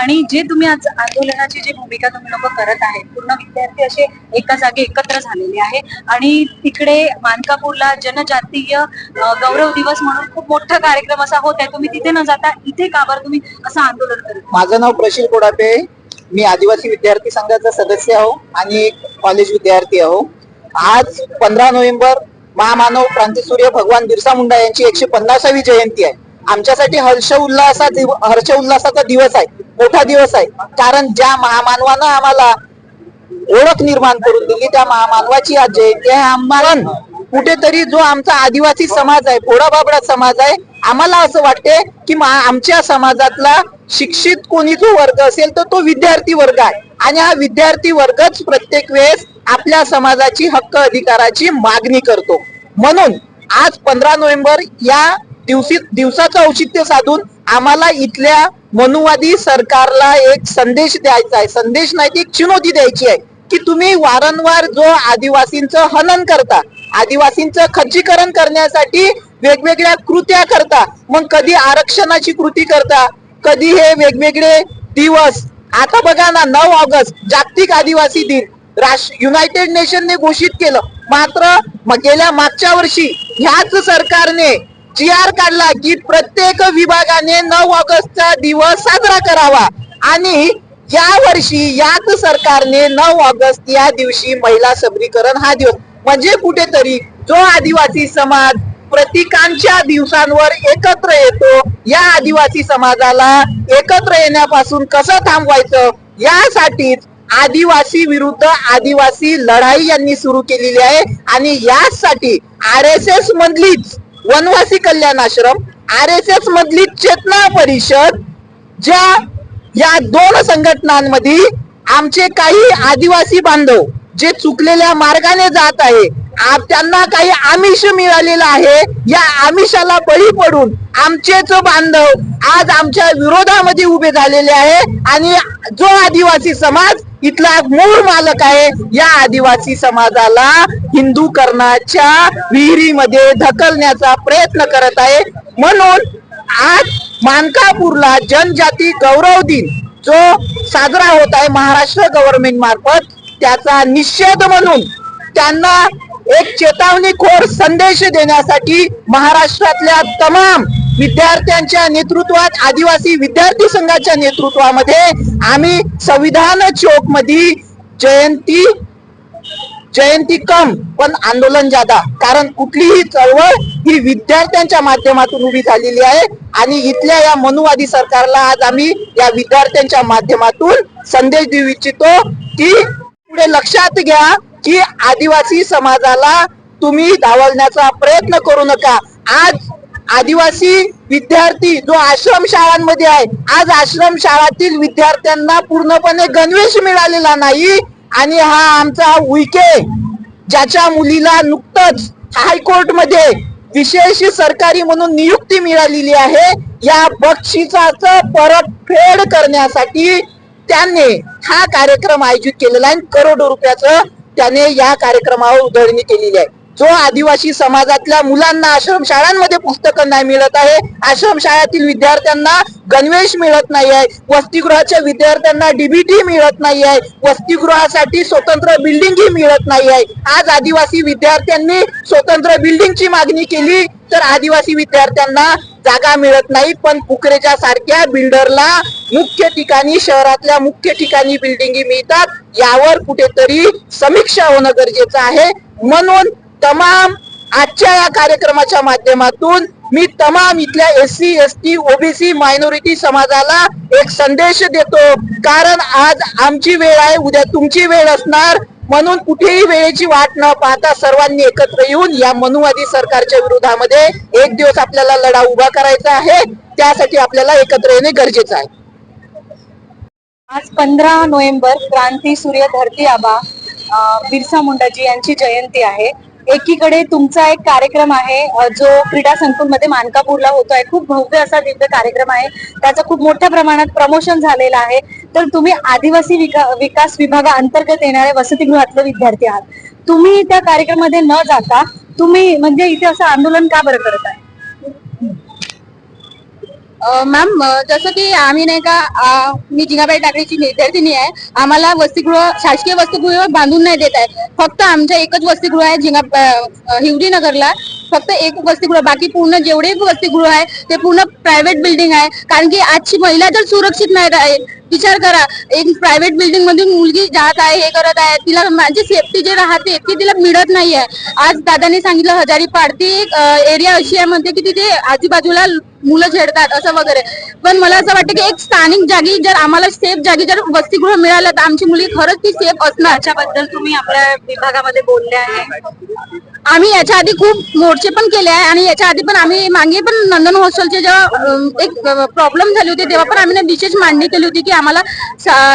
आणि जे तुम्ही आज आंदोलनाची जी भूमिका तुम्ही लोक करत आहे पूर्ण विद्यार्थी असे एका जागी एकत्र झालेले आहे आणि तिकडे मानकापूरला जनजातीय गौरव दिवस म्हणून खूप मोठा कार्यक्रम असा होत आहे. तुम्ही तिथे न जाता इथे का बरं तुम्ही असं आंदोलन करत माझं नाव प्रशील कोडापे मी आदिवासी विद्यार्थी संघाचा सदस्य आहो आणि एक कॉलेज विद्यार्थी आहो. आज पंधरा नोव्हेंबर महामानव क्रांतीसूर्य भगवान बिरसा मुंडा यांची एकशे पन्नासावी जयंती आहे. आमच्यासाठी हर्ष उल्हासा हर्ष उल्हासाचा दिवस आहे. मोठा दिवस आहे. कारण ज्या महामानवानं आम्हाला ओळख निर्माण करून दिली त्या महामानवाची आज जयंती आहे. आम्हाला कुठेतरी जो आमचा आदिवासी समाज आहे भोडा बाबडा समाज आहे आम्हाला असं वाटते की आमच्या समाजातला शिक्षित कोणी जो वर्ग असेल तर तो विद्यार्थी वर्ग आहे. आणि हा विद्यार्थी वर्गच प्रत्येक वेळेस आपल्या समाजाची हक्क अधिकाराची मागणी करतो. म्हणून आज पंधरा नोव्हेंबर या दिवसी दिवसाचं औचित्य साधून आम्हाला इथल्या मनुवादी सरकारला एक संदेश द्यायचा आहे. संदेश नाही ती एक चुनौती द्यायची आहे की तुम्ही वारंवार जो आदिवासींचं हनन करता आदिवासींचं खच्चीकरण करण्यासाठी वेगवेगळ्या कृत्या करता मग कधी आरक्षणाची कृती करता कधी हे वेगवेगळे दिवस. आता बघा ना नऊ ऑगस्ट जागतिक आदिवासी दिन. राष्ट्र युनायटेड नेशनने घोषित केलं. मात्र गेल्या मागच्या वर्षी ह्याच सरकारने जी आर काढला की प्रत्येक विभागाने नऊ ऑगस्टचा दिवस साजरा करावा. आणि या वर्षी याच सरकारने नऊ ऑगस्ट या दिवशी महिला सबलीकरण हा दिवस. म्हणजे कुठेतरी जो आदिवासी समाज प्रतिकांच्या दिवसांवर एकत्र येतो या आदिवासी समाजाला एकत्र येण्यापासून कसं थांबवायचं? यासाठीच आदिवासी विरुद्ध आदिवासी लढाई यांनी सुरू केलेली आहे. आणि यासाठी R S S मधलीच Vanvasi Kalyan Ashram R S S मधली चेतना परिषद ज्या या दोन संघटनांमध्ये आमचे काही आदिवासी बांधव जे चुकलेल्या मार्गाने जात आहे त्यांना काही आमिष मिळालेलं आहे. या आमिषाला बळी पडून आमचेच बांधव आज आमच्या विरोधामध्ये उभे झालेले आहे आणि जो आदिवासी समाज इथला मूळ मालक आहे या आदिवासी समाजाला हिंदू हिंदूकरणाच्या विहिरीमध्ये ढकलण्याचा प्रयत्न करत आहे. म्हणून आज मानकापूरला जनजाती गौरव दिन जो साजरा होत आहे महाराष्ट्र गव्हर्नमेंट मार्फत त्याचा निषेध म्हणून त्यांना एक चेतावणीखोर संदेश देण्यासाठी महाराष्ट्रातल्या तमाम विद्यार्थ्यांच्या नेतृत्वात आदिवासी विद्यार्थी संघाच्या नेतृत्वामध्ये आम्ही संविधान चौकमध्ये जयंती जयंती कम पण आंदोलन जादा. कारण कुठलीही चळवळ ही विद्यार्थ्यांच्या माध्यमातून उभी झालेली आहे आणि इथल्या या मनुवादी सरकारला आज आम्ही या विद्यार्थ्यांच्या माध्यमातून संदेश देऊ इच्छितो की पुढे लक्षात घ्या की आदिवासी समाजाला तुम्ही डावलण्याचा प्रयत्न करू नका. आज आदिवासी विद्यार्थी जो आश्रम शाळांमध्ये आहे आज आश्रम शाळातील विद्यार्थ्यांना पूर्णपणे गणवेश मिळालेला नाही आणि हा आमचा उईके ज्याच्या मुलीला नुकतंच हायकोर्टमध्ये विशेष सरकारी म्हणून नियुक्ती मिळालेली आहे या बक्षिसाचं परतफेड करण्यासाठी त्याने हा कार्यक्रम आयोजित केलेला आहे करोडो रुपयाचं त्याने या कार्यक्रमावर उधळणी केलेली आहे. जो आदिवासी समाजातल्या मुलांना आश्रम शाळांमध्ये पुस्तकं नाही मिळत आहे आश्रमशाळातील विद्यार्थ्यांना गणवेश मिळत नाही आहे वसतिगृहाच्या विद्यार्थ्यांना डीबीटी मिळत नाही आहे वसतिगृहासाठी स्वतंत्र बिल्डिंगही मिळत नाही आहे. आज आदिवासी विद्यार्थ्यांनी स्वतंत्र बिल्डिंगची मागणी केली तर आदिवासी विद्यार्थ्यांना जागा मिळत नाही पण पुकरेच्या सारख्या बिल्डरला मुख्य ठिकाणी शहरातल्या मुख्य ठिकाणी बिल्डिंगी मिळतात. यावर कुठेतरी समीक्षा होणं गरजेचं आहे. म्हणून तमाम आजच्या या कार्यक्रमाच्या माध्यमातून मी तमाम इथल्या S C S T OBC minority समाजाला एक संदेश देतो. कारण आज आमची वेळ आहे उद्या तुमची वेळ असणार. म्हणून कुठेही वेळेची वाट न पाहता सर्वांनी एकत्र येऊन या मनुवादी सरकारच्या विरोधामध्ये एक दिवस आपल्याला लढा उभा करायचा आहे. त्यासाठी आपल्याला एकत्र येणे गरजेचं आहे. आज पंधरा नोव्हेंबर क्रांती सूर्य धरती आबा बिरसा मुंडाजी यांची जयंती आहे. एकीकडे तुमचा एक कार्यक्रम आहे जो क्रीडा संकुलमध्ये मानकापूरला होतोय. खूप भव्य असा दिव्य कार्यक्रम आहे. त्याचं खूप मोठ्या प्रमाणात प्रमोशन झालेलं आहे. तर तुम्ही आदिवासी विका, विकास विभागा अंतर्गत येणाऱ्या वसतिगृहातले विद्यार्थी आहात. तुम्ही त्या कार्यक्रमामध्ये न जाता तुम्ही म्हणजे इथे असं आंदोलन का बरं करत आहे? मॅम जसं की आम्ही नाही का मी जिंगाबाई टाकळीची विद्यार्थिनी आहे. आम्हाला वसतिगृह शासकीय वसतिगृह बांधून नाही देत आहे. फक्त आमच्या एकच वसतिगृह आहे जिंगा हिवरी नगरला. फक्त एक वसतिगृह बाकी पूर्ण जेवढे वसतिगृह आहे ते पूर्ण प्रायव्हेट बिल्डिंग आहे. कारण की आजची महिला जर सुरक्षित नाही राहील विचार करा. एक प्रायव्हेट बिल्डिंग मधून मुलगी जात आहे हे करत आहे तिला माझी सेफ्टी जे राहते ती तिला मिळत नाही आहे आज दादाने सांगितलं हजारी पाडती एरिया अशी आहे म्हणते की तिथे आजूबाजूला मुलं छेडतात असं वगैरे. पण मला असं वाटतं की एक स्थानिक जागी जर आम्हाला सेफ जागी जर वसतिगृह मिळालं तर आमची मुली खरंच ती सेफ असणार. याच्याबद्दल तुम्ही आपल्या विभागामध्ये बोलले आहे. आम्ही याच्या आधी खूप मोर्चे पण केले आहे आणि याच्या आधी पण आम्ही मागे पण नंदन हॉस्टेलचे जेव्हा एक प्रॉब्लेम झाली होती तेव्हा पण आम्ही ना विशेष मांडणी केली होती की आम्हाला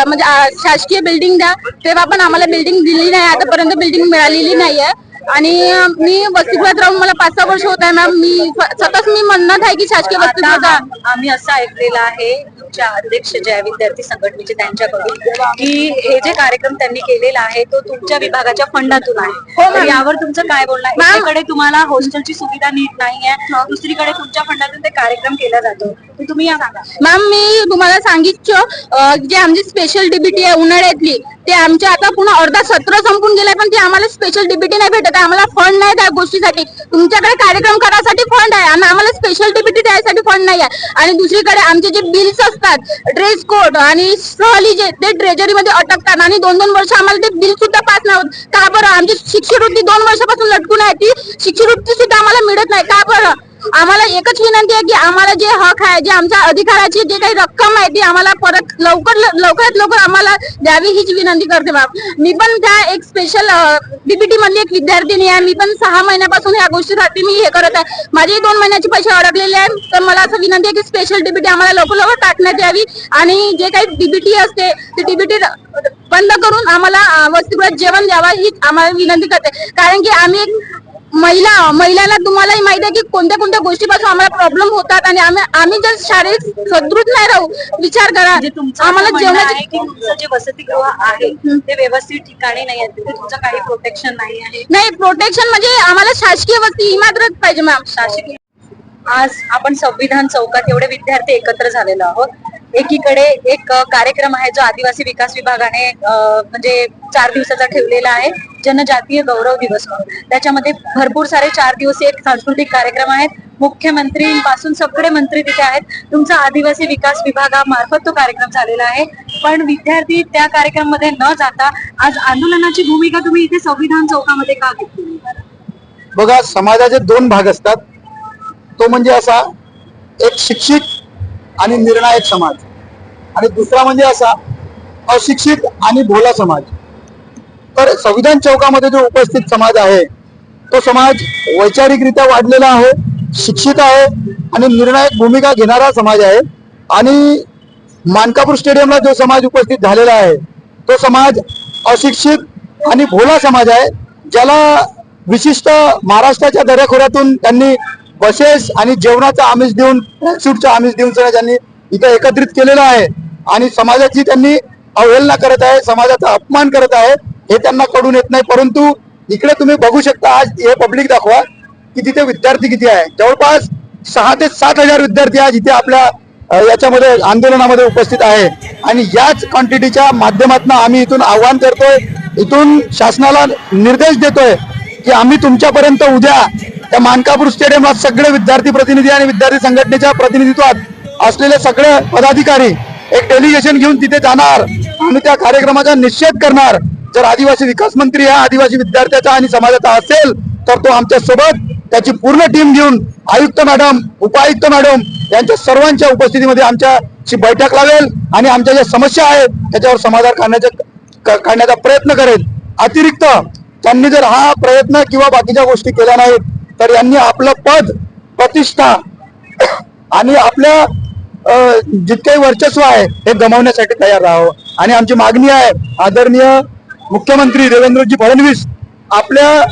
म्हणजे शासकीय बिल्डिंग द्या. तेव्हा पण आम्हाला बिल्डिंग दिली नाही आतापर्यंत बिल्डिंग मिळालेली नाही आहे. आणि मी वसतिगृहात राहून मला पाच सहा वर्ष होत आहे मॅम. मी सतत मी म्हणत आहे की शासकीय वसतिगृह द्या. आता आम्ही असं ऐकलेलं आहे तुमच्या अध्यक्ष जे आहे विद्यार्थी संघटनेचे त्यांच्याकडून की हे जे कार्यक्रम त्यांनी केलेला आहे तो तुमच्या विभागाच्या फंडातून आहे. हो, तर. यावर तुमचं काय बोलणं आहे. एकीकडे तुम्हाला हॉस्टेलची सुविधा नीट नाहीये दुसरीकडे तुमच्या फंडातून ते कार्यक्रम केला जातो. तुम्ही या सांगा मॅम मी तुम्हाला सांगितलं अं, जे आमची स्पेशल डीबीटी आहे उन्हाळ्यातली ते आमच्या आता पुन्हा अर्धा सत्र संपून गेलाय पण ते आम्हाला स्पेशल डीबीटी नाही भेटत आहे. आम्हाला फंड नाही त्या गोष्टीसाठी. तुमच्याकडे कार्यक्रम करायसाठी फंड आहे आणि आम्हाला स्पेशल डीबीटी द्यायसाठी फंड नाही आहे. आणि दुसरीकडे आमचे जे बिल्स असतात ड्रेस कोड आणि सहली जे ते ट्रेजरीमध्ये अटकतात आणि दोन दोन वर्ष आम्हाला ते बिल सुद्धा पास नाही होत. का बरं? आमची शिष्यवृत्ती दोन वर्षापासून लटकून आहे. ती शिष्यवृत्ती सुद्धा आम्हाला मिळत नाही. का बरं? आम्हाला एकच विनंती आहे की आम्हाला जे हक आहे जे आमच्या अधिकाराची जे काही रक्कम आहे ती आम्हाला परत लवकर लवकरात लवकर आम्हाला द्यावी हीच विनंती करते मॅम मी पण त्या एक स्पेशल डीबीटी मधली एक विद्यार्थिनी आहे. मी पण सहा महिन्यापासून या गोष्टीसाठी मी हे करत आहे. माझे दोन महिन्याचे पैसे अडकलेले आहेत. तर मला असं विनंती आहे की स्पेशल डीबीटी आम्हाला लवकर लवकर टाकण्यात यावी. आणि जे काही डीबीटी असते ते डीबीटी बंद करून आम्हाला अं, जेवण द्यावा ही आम्हाला विनंती करते. कारण की आम्ही महिला महिलांना तुम्हालाही माहीत आहे की कोणत्या कोणत्या गोष्टीपासून आम्हाला प्रॉब्लेम होतात आणि आम्ही आम्ही जर शारीरिक सदृढ नाही राहू विचार करा. म्हणजे तुमचं आम्हाला असं म्हणणं आहे जेवणाची की तुमचं जे वसतिगृह आहे ते व्यवस्थित ठिकाणी नाही आहे तिथे तुमचं काही प्रोटेक्शन नाही आहे? नाही प्रोटेक्शन म्हणजे आम्हाला शासकीय वस्ती इमारत पाहिजे मॅम शासकीय आज आपण संविधान चौकात एवढे विद्यार्थी एकत्र झालेलो आहोत. एकीकडे एक कार्यक्रम आहे जो आदिवासी विकास विभागाने म्हणजे चार दिवसाचा ठेवलेला आहे जनजातीय गौरव दिवस म्हणून. त्याच्यामध्ये भरपूर सारे चार दिवस एक सांस्कृतिक कार्यक्रम आहेत. मुख्यमंत्रीपासून सगळे मंत्री तिथे आहेत. तुमचा आदिवासी विकास विभागामार्फत तो कार्यक्रम झालेला आहे. पण विद्यार्थी त्या कार्यक्रममध्ये न जाता आज आंदोलनाची भूमिका तुम्ही इथे संविधान चौकामध्ये का घेतली? बघा समाजाचे दोन भाग असतात. तो म्हणजे असा एक शिक्षित आणि निर्णायक समाज. आणि दुसरा म्हणजे असा अशिक्षित आणि भोला समाज. तर संविधान चौकामध्ये जो उपस्थित समाज आहे तो समाज वैचारिकरित्या वाढलेला आहे शिक्षित आहे आणि निर्णायक भूमिका घेणारा समाज आहे. आणि मानकापूर स्टेडियमला जो समाज उपस्थित झालेला आहे तो समाज अशिक्षित आणि भोला समाज आहे ज्याला विशिष्ट महाराष्ट्राच्या दऱ्याखोऱ्यातून त्यांनी बसेस आणि जेवणाचा आमिष देऊन ट्रॅकसूटचं आमिष देऊन सगळं त्यांनी इथं एकत्रित केलेलं आहे. आणि समाजाची त्यांनी अवहेलना करत आहे समाजाचा अपमान करत आहे हे त्यांना कळून येत नाही. परंतु इकडे तुम्ही बघू शकता आज हे पब्लिक दाखवा की तिथे विद्यार्थी किती आहे. जवळपास सहा ते सात हजार विद्यार्थी आज इथे आपल्या याच्यामध्ये आंदोलनामध्ये उपस्थित आहे. आणि याच क्वांटिटीच्या माध्यमातून आम्ही इथून आव्हान करतोय इथून शासनाला निर्देश देतोय की आम्ही तुमच्यापर्यंत उद्या त्या मानकापूर स्टेडियमला सगळे विद्यार्थी प्रतिनिधी आणि विद्यार्थी संघटनेच्या प्रतिनिधित्वात असलेले सगळे पदाधिकारी एक डेलिगेशन घेऊन तिथे जाणार. आणि त्या कार्यक्रमाचा निषेध करणार. जर आदिवासी विकास मंत्री हा आदिवासी विद्यार्थ्याचा आणि समाजाचा असेल तर तो आमच्यासोबत त्याची पूर्ण टीम घेऊन आयुक्त मॅडम उपायुक्त मॅडम यांच्या सर्वांच्या उपस्थितीमध्ये आमच्याशी बैठक लावेल आणि आमच्या ज्या समस्या आहेत त्याच्यावर समाधान काढण्याचा काढण्याचा प्रयत्न करेल. अतिरिक्त त्यांनी जर हा प्रयत्न किंवा बाकीच्या गोष्टी केल्या नाहीत तर यांनी आपलं पद प्रतिष्ठा आणि आपल्या जितके वर्चस्व आहे हे गमावण्यासाठी तयार राहावं. आणि आमची मागणी आहे आदरणीय मुख्यमंत्री देवेंद्रजी फडणवीस आपल्या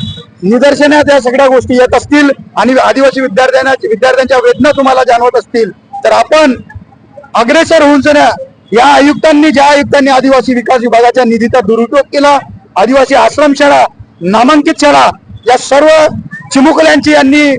निदर्शनात या सगळ्या गोष्टी येत असतील आणि आदिवासी विद्यार्थ्यांना विद्यार्थ्यांच्या वेदना तुम्हाला जाणवत असतील तर आपण अग्रेसर होऊन सण्या या आयुक्तांनी ज्या आयुक्तांनी आदिवासी विकास विभागाच्या निधीचा दुरुपयोग केला आदिवासी आश्रमशाळा नामांकित शाळा या सर्व चिमुकल्यांची यांनी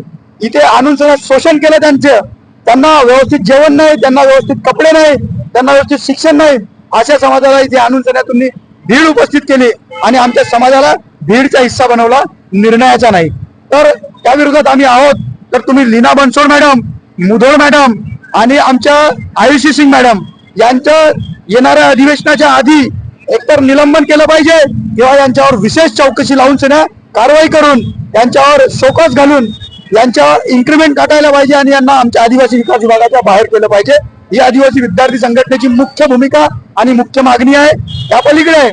इथे आणून सगळं शोषण केलं त्यांचं. त्यांना व्यवस्थित जेवण नाही त्यांना व्यवस्थित कपडे नाही त्यांना व्यवस्थित शिक्षण नाही अशा समाजाला इथे आणून तुम्ही भीड उपस्थित केली आणि आमच्या समाजाला भीडचा हिस्सा बनवला निर्णयाचा नाही. तर त्या विरोधात आम्ही आहोत. तर तुम्ही लीना बनसोड मॅडम मुधोळ मॅडम आणि आमच्या आयुषी सिंग मॅडम यांचं येणाऱ्या अधिवेशनाच्या आधी एकतर निलंबन केलं पाहिजे किंवा यांच्यावर विशेष चौकशी लावून सध्या कारवाई करून त्यांच्यावर शोकस घालून यांच्यावर इन्क्रीमेंट काढायला पाहिजे आणि यांना आमच्या आदिवासी विकास विभागाच्या बाहेर केलं पाहिजे. ही आदिवासी विद्यार्थी संघटनेची मुख्य भूमिका आणि मुख्य मागणी आहे. त्या पलीकडे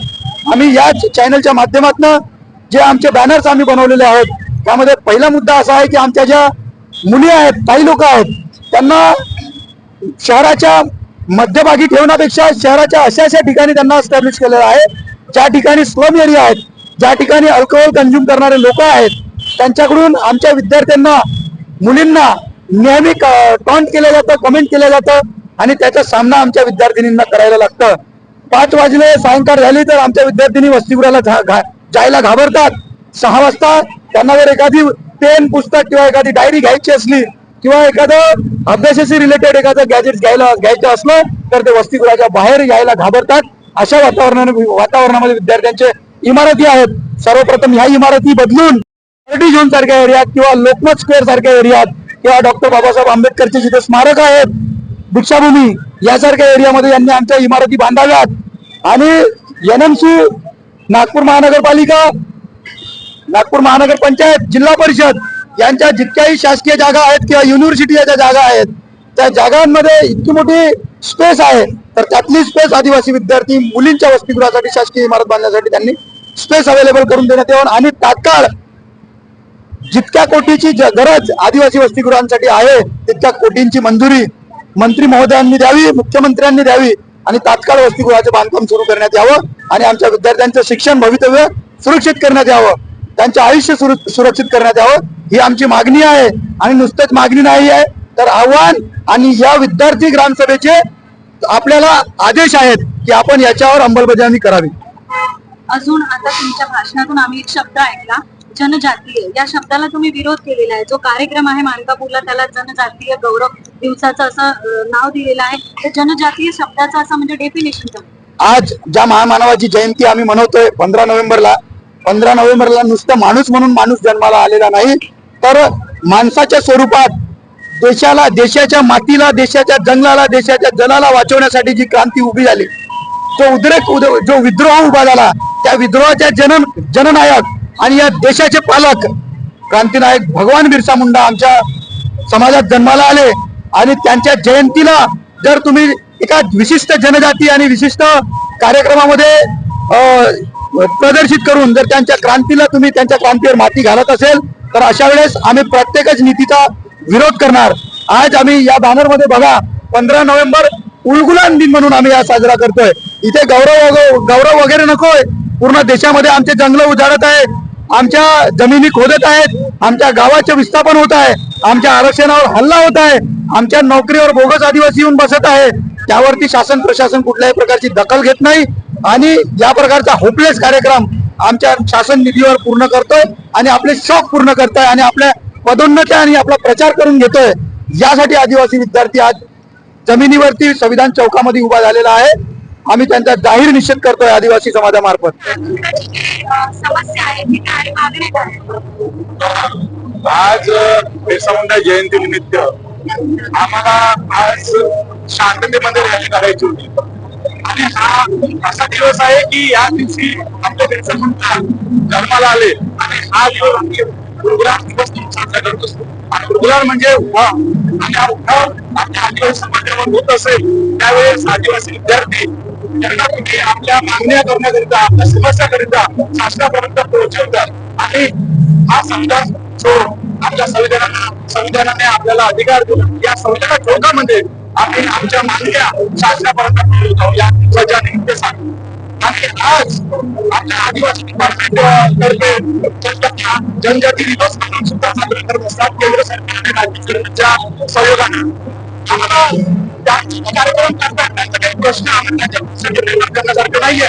आम्ही या चॅनलच्या माध्यमातून जे आमचे बॅनर्स आम्ही बनवलेले आहेत त्यामध्ये पहिला मुद्दा असा आहे की आमच्या ज्या मुली आहेत काही लोक आहेत त्यांना शहराच्या मध्यभागी ठेवण्यापेक्षा शहराच्या अशा अशा ठिकाणी त्यांना एस्टॅब्लिश केलेलं आहे. ज्या ठिकाणी स्लम एरिया आहेत ज्या ठिकाणी अल्कोहोल कंझ्युम करणारे लोक आहेत त्यांच्याकडून आमच्या विद्यार्थ्यांना मुलींना नेहमी टॉन्ट केलं जातं कमेंट केलं जातं आणि त्याचा सामना आमच्या विद्यार्थिनींना करायला लागतं. पाच वाजले सायंकाळ झाली तर आमच्या विद्यार्थिनी वसतिगृहाला जायला घाबरतात. सहा वाजता त्यांना जर एखादी पेन पुस्तक किंवा एखादी डायरी घ्यायची असली किंवा एखादं अभ्यासाशी रिलेटेड एखादं गॅजेट घ्यायला घ्यायचं असलं तर ते वसतिगृहाच्या बाहेर यायला घाबरतात. अशा वातावरणाने वातावरणामध्ये विद्यार्थ्यांचे इमारती आहेत. सर्वप्रथम ह्या इमारती बदलून मराठी झोन सारख्या एरियात किंवा लोकमत स्क्वेअर सारख्या एरियात किंवा डॉक्टर बाबासाहेब आंबेडकरचे जिथे स्मारक आहेत दीक्षाभूमी यासारख्या एरियामध्ये यांनी आमच्या इमारती बांधाव्यात. आणि एन एम सी नागपूर महानगरपालिका नागपूर महानगर पंचायत जिल्हा परिषद यांच्या जितक्याही शासकीय जागा आहेत किंवा युनिव्हर्सिटीच्या ज्या जागा आहेत त्या जागांमध्ये इतकी मोठी स्पेस आहे. तर त्यातली स्पेस आदिवासी विद्यार्थी मुलींच्या वसतिगृहासाठी शासकीय इमारत बांधण्यासाठी त्यांनी स्पेस अवेलेबल करून देण्यात यावं. आणि तात्काळ जितक्या कोटीची गरज आदिवासी वसतिगृहांसाठी आहे तितक्या कोटींची मंजुरी मंत्री महोदयांनी द्यावी मुख्यमंत्र्यांनी द्यावी आणि तात्काळ वसतिगृहाचे बांधकाम सुरू करण्यात यावं आणि आमच्या विद्यार्थ्यांचं शिक्षण भवितव्य सुरक्षित करण्यात यावं. त्यांचं आयुष्य सुरक्षित करण्यात यावं ही आमची मागणी आहे आणि नुसतेच मागणी नाही आहे तर आव्हान आणि या विद्यार्थी ग्रामसभेचे आपल्याला आदेश आहेत की आपण याच्यावर अंमलबजावणी करावी. अजून आता तुमच्या भाषणातून आम्ही एक शब्द ऐकला. जनजातीय या शब्दाला तुम्ही विरोध केलेला आहे. जो कार्यक्रम आहे मानकापूरला त्याला जनजातीय गौरव दिवसाचं असं नाव दिलेलं आहे. तर जनजातीय शब्दाचं असं म्हणजे डेफिनेशन आज ज्या महामानवाची जयंती आम्ही मनवतोय पंधरा नोव्हेंबरला पंधरा नोव्हेंबरला नुसतं माणूस म्हणून माणूस जन्माला आलेला नाही तर माणसाच्या स्वरूपात देशाला देशाच्या मातीला देशाच्या जंगलाला देशाच्या जलाला वाचवण्यासाठी जी क्रांती उभी झाली जो उद्रेक उद- जो विद्रोह उभा झाला त्या विद्रोहाच्या जनन जननायक आणि या देशाचे पालक क्रांतीनायक भगवान बिरसा मुंडा आमच्या समाजात जन्माला आले आणि त्यांच्या जयंतीला जर तुम्ही एका विशिष्ट जनजाती आणि विशिष्ट कार्यक्रमामध्ये प्रदर्शित करून जर त्यांच्या क्रांतीला तुम्ही त्यांच्या क्रांतीवर माती घालत असेल तर अशा वेळेस आम्ही प्रत्येकच नीतीचा विरोध करणार. आज आम्ही या बॅनरमध्ये बघा पंधरा नोव्हेंबर उलगुलान दिन म्हणून आम्ही हा साजरा करतोय. इथे गौरव गौरव वगैरे नकोय. पूर्ण देशामध्ये आमचे जंगल उजाडत आहे आमच्या जमिनी खोदत आहेत आमच्या गावाचे विस्थापन होत आहे आमच्या आरक्षणावर हल्ला होत आहे आमच्या नोकरीवर बोगस आदिवासी येऊन बसत आहे. त्यावरती शासन प्रशासन कुठल्याही प्रकारची दखल घेत नाही आणि या प्रकारचा होपलेस कार्यक्रम आमच्या शासन निधीवर पूर्ण करतोय आणि आपले शौक पूर्ण करतोय आणि आपल्या पदोन्नत्या आणि आपला प्रचार करून घेतोय. यासाठी आदिवासी विद्यार्थी आज जमिनीवरती संविधान चौकामध्ये उभा झालेला आहे. आम्ही त्यांचा जाहीर निषेध करतोय आदिवासी समाजामार्फत. समस्या आहे ती काय मागणी काय? आज बिरसा मुंडा जयंती निमित्त आम्हाला आज शांततेमध्ये रॅली करायची होती. आणि हा असा दिवस आहे की या दिवशी आपले बिरसा मुंडा जन्माला आले आणि हा दिवस आम्ही गुरुग्राम दिवस साजरा करत असतो. आणि गुरुग्राम म्हणजे उभा. आणि हा उठाव आपल्या आदिवासी समाजावर होत असेल त्यावेळेस आदिवासी विद्यार्थी यांना तुम्ही आपल्या मागण्या करण्याकरिता आपल्या समस्याकरिता शासनापर्यंत पोहोचवतात. आणि हा संविधान सोडून आमच्या संविधानाला संविधानाने आपल्याला अधिकार दिला या संविधान चौकामध्ये आम्ही आमच्या मागण्या शासनापर्यंत पोहोचवतो या दिवसाच्या निमित्त सांगतो आणि आज आमच्या आदिवासी डिपार्टमेंट तर्फे जनजाती जनजाती दिवस म्हणून सुद्धा साजरा करत असतात. केंद्र सरकार आणि राज्य सरकारच्या सहयोगाने. आम्हाला त्यांचे कार्यक्रम करतात त्यांचं प्रश्न करण्यासारखं नाहीये.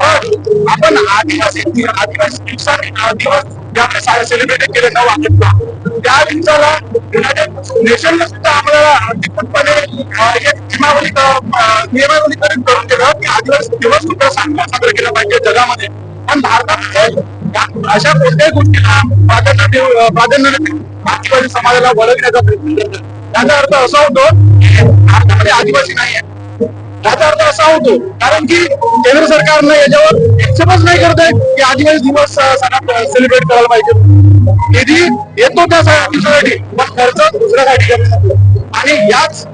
पण आपण आदिवासी आदिवासी दिवसाने दिवस जे सेलिब्रेट केले नऊ ऑगस्टला त्या दिवसाला युनायटेड नेशनने सुद्धा आम्हाला अधिकृतपणे एक नियमावली नियमावलीकरण करून दिलं की आदिवासी दिवस सुद्धा साजरा साजरा केला पाहिजे जगामध्ये. पण भारतामध्ये अशा कोणत्याही गोष्टीला प्राधान्य देऊ प्राधान्य न आदिवासी समाजाला वळविण्याचा प्रयत्न करतात. त्याचा अर्थ असा होतो की भारतामध्ये आदिवासी नाही याचा अर्थ असा होतो. कारण की केंद्र सरकारनं याच्यावर एक्सेप्टच नाही करत आहे की आदिवासी दिवस सेलिब्रेट करायला पाहिजे. निधी येतो त्या दिवसासाठी पण खर्च दुसऱ्यासाठी आणि याच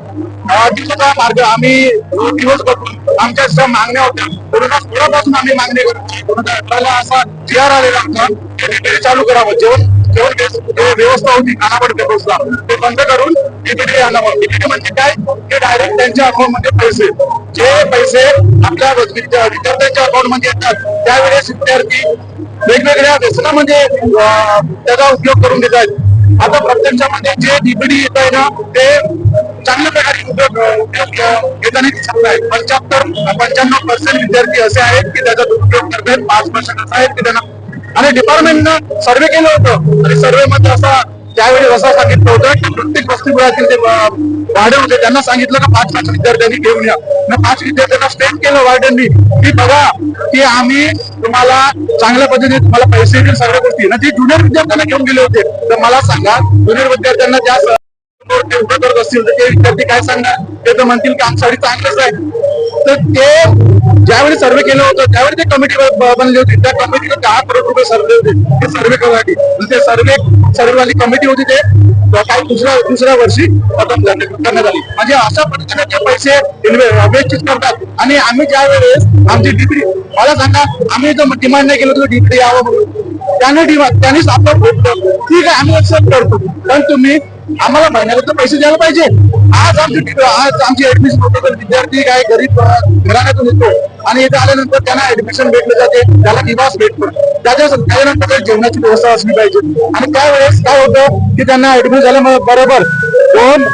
दिवसाचा मार्ग आम्ही दिवस बघून आमच्या ज्या मागण्या होत्या कोरोना सोळापासून आम्ही मागणी करतो दोन हजार अठराला असा जी आर आलेला आमचा चालू करावं. जेवण व्यवस्था होती खानापड व्यवस्था ते बंद करून डीबीटी आणावं डीबीटी म्हणजे काय? ते डायरेक्ट त्यांच्या अकाउंटमध्ये पैसे. जे पैसे आपल्या विद्यार्थ्यांच्या अकाउंटमध्ये येतात त्यावेळेस विद्यार्थी वेगवेगळ्या व्यसनामध्ये त्याचा उपयोग करून देत आहेत. आता प्रत्यक्षामध्ये म्हणजे जे डीबीडी येत आहे ना ते चांगल्या प्रकारे उपयोग उपयोग घेताना दिसत आहे पंच्याहत्तर पंच्याण्णव पर्सेंट विद्यार्थी असे आहेत की त्याचा दुरुपयोग करत आहेत पाच पर्सेंट असं आहेत की त्यांना आणि डिपार्टमेंटनं सर्वे केलं होतं. आणि सर्वे मध्ये असा त्यावेळी असं सांगितलं होतं की प्रत्येक वसतिगृहातील जे वार्डन होते त्यांना सांगितलं का पाच पाच विद्यार्थ्यांनी घेऊन या. पाच विद्यार्थ्यांना स्टेट केलं वार्डननी. की बघा की आम्ही तुम्हाला चांगल्या पद्धतीने तुम्हाला पैसे देतील सगळ्या गोष्टी. ना ते ज्युनियर विद्यार्थ्यांना घेऊन गेले होते. तर मला सांगा ज्युनियर विद्यार्थ्यांना ज्या उभं करत असतील तर ते विद्यार्थी काय सांगणार? ते तर म्हणतील की आमच्यासाठी चांगलंच आहे. तर ते ज्यावेळी सर्वे केलं होतं त्यावेळी ते कमिटी बनली होती. त्या कमिटीला दहा करोड रुपये सर्वे होते. ते सर्वे करण्यासाठी ते सर्वे सर्वेवाली कमिटी होती ते. काही दुसऱ्या दुसऱ्या वर्षी खतम झाले- करण्यात आली. म्हणजे अशा पद्धतीने ते पैसे वेस्टिज करतात. आणि आम्ही ज्या वेळेस आमची डिग्री मला सांगा आम्ही जो डिमांड नाही केलं तर डिग्री यावं म्हणून. त्याने डिमांड त्यांनीच आपण ठीक आहे आम्ही एक्सेप्ट करतो. पण तुम्ही आम्हाला महिन्याला तर पैसे द्यायला पाहिजे. आज आमची आज आमची ऍडमिशन होते विद्यार्थी काय गरीब घराण्यातून येतो. आणि इथे आल्यानंतर त्यांना ऍडमिशन भेटलं जाते त्याला निवास भेटतो. त्याच्या त्याच्यानंतर जेवणाची व्यवस्था असली पाहिजे. आणि त्यावेळेस काय होतं की त्यांना ऍडमिशन झाल्या बरोबर दोन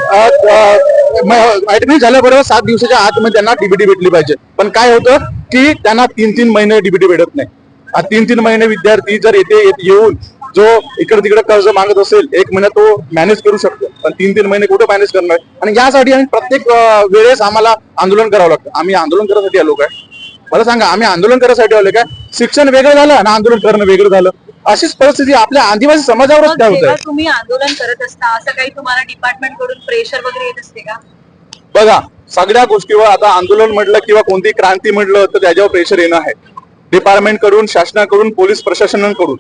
ऍडमिट झाल्याबरोबर सात दिवसाच्या आतमध्ये त्यांना डीबीटी भेटली पाहिजे. पण काय होतं की त्यांना तीन तीन महिने डीबीटी भेटत नाही. तीन तीन महिने विद्यार्थी जर येथे येऊन जो इकडे तिकडे कर्ज मागत असेल एक महिना तो मॅनेज करू शकतो. पण तीन तीन महिने कुठे मॅनेज करणार? आणि यासाठी आम्ही प्रत्येक वेळेस आम्हाला आंदोलन करावं लागतं. आम्ही आंदोलन करायसाठी आलो काय? मला सांगा आम्ही आंदोलन करायसाठी आलो काय? शिक्षण वेगळं झालं आणि आंदोलन करणं वेगळं झालं. अशीच परिस्थिती आपल्या आदिवासी समाजावरच काय होत तुम्ही आंदोलन करत असता असं काही तुम्हाला डिपार्टमेंटकडून प्रेशर वगैरे येत असते का? बघा सगळ्या गोष्टीवर आता आंदोलन म्हटलं किंवा कोणती क्रांती म्हटलं तर त्याच्यावर प्रेशर येणं आहे. डिपार्टमेंटकडून शासनाकडून पोलीस प्रशासनाकडून.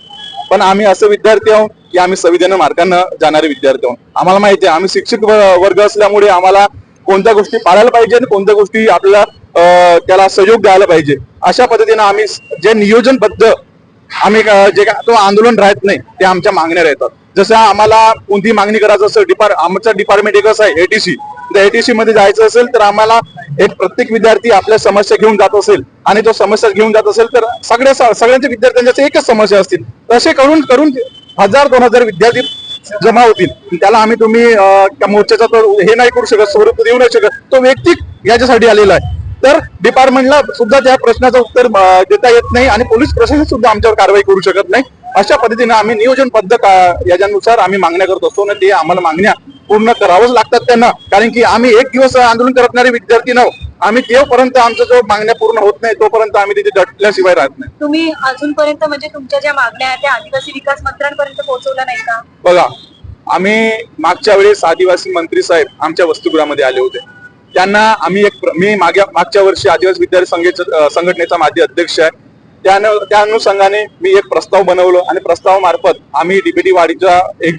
पण आम्ही असं विद्यार्थी आहोत की आम्ही संविधान मार्गानं जाणारे विद्यार्थी आहोत. आम्हाला माहिती आहे आम्ही शिक्षक वर्ग असल्यामुळे आम्हाला कोणत्या गोष्टी पाळायला पाहिजे आणि कोणत्या गोष्टी आपल्याला त्याला सहयोग द्यायला पाहिजे. अशा पद्धतीनं आम्ही जे नियोजनबद्ध आम्ही जे काय तो आंदोलन राहत नाही ते आमच्या मागण्या राहतात. जसं आम्हाला कोणती मागणी करायचं असेल डिपार्ट आमचं डिपार्टमेंट एक असं आहे एटीसी त्या एटीसी मध्ये जायचं असेल तर आम्हाला एक प्रत्येक विद्यार्थी आपल्या समस्या घेऊन जात असेल. आणि तो समस्या घेऊन जात असेल तर सगळ्या सगळ्यांच्या विद्यार्थ्यांच्या एकच समस्या असतील. तसे करून करून हजार दोन हजार विद्यार्थी जमा होतील. त्याला आम्ही तुम्ही त्या मोर्चाचा तो हे नाही करू शकत स्वरूप देऊ नाही शकत. तो व्यक्ती याच्यासाठी आलेला आहे. तर डिपार्टमेंटला सुद्धा त्या प्रश्नाचं उत्तर देता येत नाही आणि पोलीस प्रशासन सुद्धा आमच्यावर कारवाई करू शकत नाही. अशा पद्धतीने आम्ही नियोजनबद्ध याच्यानुसार आम्ही मागण्या करत असतो आणि ते आम्हाला मागण्या पूर्ण करावंच लागतात त्यांना. कारण की आम्ही एक दिवस आंदोलन करणारे विद्यार्थी नव्ह आम्ही तेवपर्यंत आमचं जो मागण्या पूर्ण होत नाही तोपर्यंत आम्ही तिथे दटल्याशिवाय राहत नाही. तुम्ही अजूनपर्यंत म्हणजे तुमच्या ज्या मागण्या आहेत त्या आदिवासी विकास मंत्र्यांपर्यंत पोहोचवल्या नाही का? बघा आम्ही मागच्या वेळेस आदिवासी मंत्री साहेब आमच्या वसतिगृहामध्ये आले होते. त्यांना आम्ही एक मी माग्या मागच्या वर्षी आदिवासी विद्यार्थी संघटनेचा माजी अध्यक्ष आहे. त्यानं त्या अनुषंगाने मी एक प्रस्ताव बनवलं आणि प्रस्तावामार्फत आम्ही डीपीटी वाढीचा एक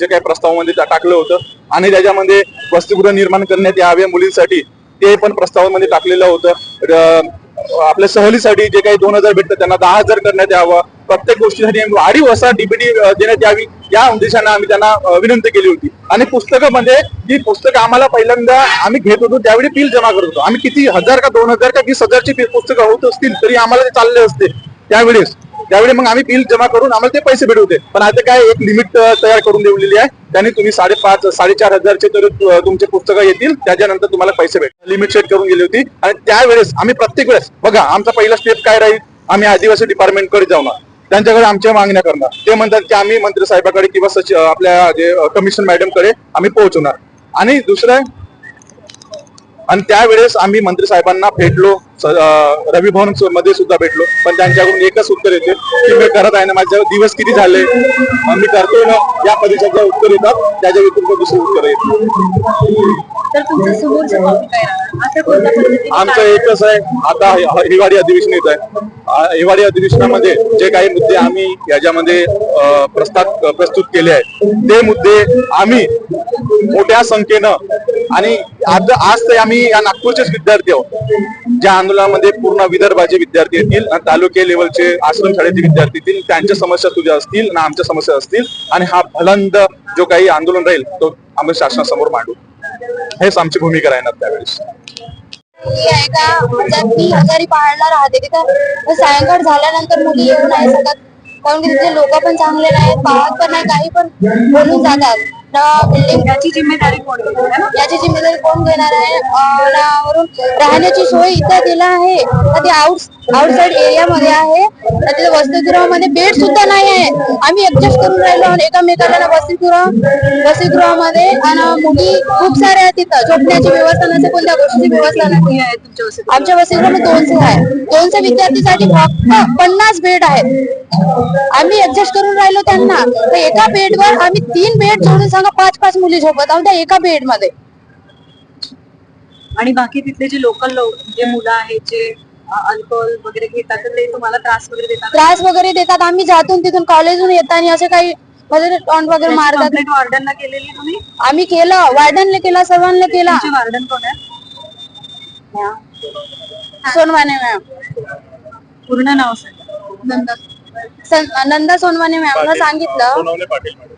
जे काही प्रस्तावामध्ये टा- टाकलं होतं आणि त्याच्यामध्ये वसतिगृह निर्माण करण्यात यावे मुलींसाठी ते पण प्रस्तावामध्ये टाकलेलं होतं. आपल्या सहलीसाठी जे काही दोन हजार भेटतं त्यांना दहा हजार करण्यात यावं. प्रत्येक गोष्टीसाठी वाढीव असा डीबीटी देण्यात यावी या उद्देशाने आम्ही त्यांना विनंती केली होती. आणि पुस्तकं म्हणजे जी पुस्तकं आम्हाला पहिल्यांदा आम्ही घेत होतो त्यावेळी बिल जमा करत होतो. आम्ही किती हजार का दोन हजार का वीस हजारची पुस्तकं होत असतील तरी आम्हाला ते चालले असते. त्यावेळेस त्यावेळी मग आम्ही बिल जमा करून आम्हाला ते पैसे भेटवते. पण आता काय एक लिमिट तयार करून देवलेली आहे. त्याने तुम्ही साडेपाच साडेचार हजारचे तर तुमचे पुस्तकं येतील. त्याच्यानंतर तुम्हाला पैसे भेट लिमिट सेट करून गेली होती. आणि त्यावेळेस आम्ही प्रत्येक वेळेस बघा आमचा पहिला स्टेप काय राहील? आम्ही आदिवासी डिपार्टमेंटकडे त्यांच्याकडे आमच्या मागण्या करणार. ते म्हणतात की आम्ही मंत्री साहेबाकडे किंवा सचिव आपल्या जे कमिशन मॅडमकडे आम्ही पोहोचवणार. आणि दुसरं आणि त्यावेळेस आम्ही मंत्री साहेबांना भेटलो. रवी भवनमध्ये सुद्धा भेटलो. पण त्यांच्याकडून एकच उत्तर येते की मी करत आहे ना माझे दिवस किती झाले? मी करतोय ना या परीक्षेचं उत्तर येतात त्याच्या व्यतिरिक्त दुसरे उत्तर येत आमचं एकच आहे आता हि- हिवाळी अधिवेशन येत आहे. हिवाळी अधिवेशनामध्ये जे काही मुद्दे आम्ही याच्यामध्ये प्रस्ताव प्रस्तुत केले आहेत ते मुद्दे आम्ही मोठ्या संख्येनं आणि आज आज ते आम्ही या नागपूरचेच विद्यार्थी आहोत. ज्या आंदोलनामध्ये पूर्ण विदर्भाचे विद्यार्थी येतील आणि तालुके लेवलचे आश्रम शाळेचे विद्यार्थी येतील त्यांच्या समस्या तुझ्या असतील आणि आमच्या समस्या असतील आणि हा भलंद जो काही आंदोलन राहील तो आम्ही शासनासमोर मांडू. हेच आमची भूमिका राहणार त्यावेळेस. मुली आहे का? म्हणजे मी हजारी पहाडला राहते तिथं सायंकाळ झाल्यानंतर मुली येऊ नाही शकत कारण की तिथले लोक पण चांगले नाही पाहत पण नाही काही पण बोलून जातात. बिल्डिंग याची जिम्मेदारी कोण? याची जिम्मेदारी कोण घेणार आहे? वरून राहण्याची सोय इथं दिला आहे. तर ते आउट आउटसाइड एरियामध्ये आहे. तर तिथे वसतिगृहामध्ये बेड सुद्धा नाही आहे. आम्ही ऍडजस्ट करून राहिलो आणि एकामेकाला वसतिगृह वसतिगृहामध्ये आणि मुली खूप साऱ्या आहेत तिथं. झोपण्याची व्यवस्था नसेल कोणत्या गोष्टीची व्यवस्था नाही? आमच्या वसतिगृहामध्ये दोनशे आहे. दोनशे विद्यार्थीसाठी फक्त पन्नास बेड आहेत. आम्ही ऍडजस्ट करून राहिलो त्यांना. तर एका बेडवर आम्ही तीन बेड जोडून सांगा पाच पाच मुली झोपत आहोत एका बेडमध्ये आणि बाकी तिथले जे लोकल लोक जे मुलं आहेत जे अल्कोहोल वगैरे घेतात तर ते तुम्हाला त्रास वगैरे देतात? त्रास वगैरे देतात. आम्ही जातून तिथून कॉलेजहून येताना असे काही म्हणजे टॉन्ट वगैरे मारतात. वॉर्डनला केलेली तुम्ही? आम्ही केलं. वार्डनने केला सर्वांना केला. वार्डन कोण आहे सोनवाने मॅम पूर्ण नाव सांगा. सं- नंदा सोनवाने मॅमला सांगितलं. सोनवणे पाटील. मॅडम.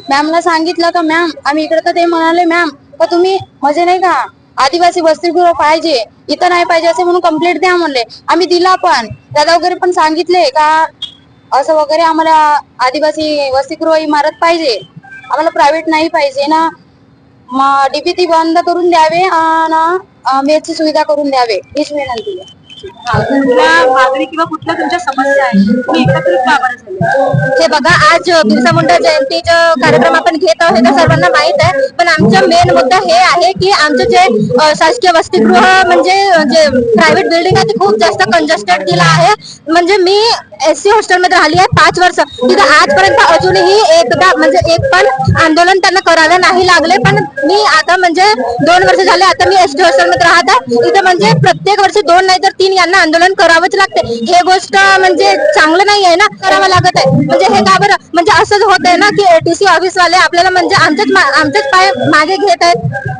मॅमला सांगितलं का मॅम आम्ही इकडे तर ते म्हणाले मॅम का तुम्ही म्हणजे नाही का आदिवासी वसतिगृह पाहिजे इथं नाही पाहिजे असे म्हणून कंप्लेंट द्या म्हणले. आम्ही दिला पण. दादा वगैरे पण सांगितले का असं वगैरे आम्हाला आदिवासी वसतिगृह इमारत पाहिजे आम्हाला प्रायव्हेट नाही पाहिजे ना. डीपी ती बंद करून द्यावे आणि मेसची सुविधा करून द्यावे हीच विनंती आहे. कुठल्या मागणी किंवा कुठल्या तुमच्या समस्या आहेत? एकत्रित का बरं हे बघा आज बिरसा मुंडा जयंतीचा कार्यक्रम आपण घेत आहोत हे तर सर्वांना माहीत आहे. पण आमचा मेन मुद्दा हे आहे की आमचं जे शासकीय वसतिगृह म्हणजे जे प्रायव्हेट बिल्डिंग आहे ते खूप जास्त कंजस्टेड दिला आहे. म्हणजे मी एस सी हॉस्टेलमध्ये राहिली आहे पाच वर्ष. तिथं आजपर्यंत अजूनही एकदा म्हणजे एक पण आंदोलन त्यांना करायला नाही लागले. पण मी आता म्हणजे दोन वर्ष झाले आता मी एस टी हॉस्टेलमध्ये राहत आहे. इथं म्हणजे प्रत्येक वर्षी दोन नाही तर तीन यांना आंदोलन करावंच लागते. हे गोष्ट म्हणजे चांगलं नाही आहे ना? करावं लागत आहे. म्हणजे हे का बरं? म्हणजे असंच होत आहे ना की एटीसी ऑफिस वाले आपल्याला म्हणजे आमच्याच आमचेच पाय मागे घेत आहेत.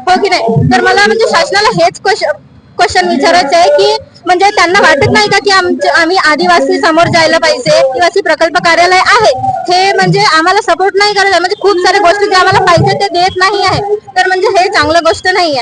हो की नाही? तर मला म्हणजे शासनाला हेच क्वेश्चन क्वेश्चन विचारायचं आहे की म्हणजे त्यांना वाटत नाही का की आम्ही आदिवासी समोर जायला पाहिजे आदिवासी प्रकल्प कार्यालय आहे? हे म्हणजे आम्हाला सपोर्ट नाही करायला म्हणजे खूप साऱ्या गोष्टी जे आम्हाला पाहिजे ते देत नाही आहे. तर म्हणजे हे चांगलं गोष्ट नाही आहे.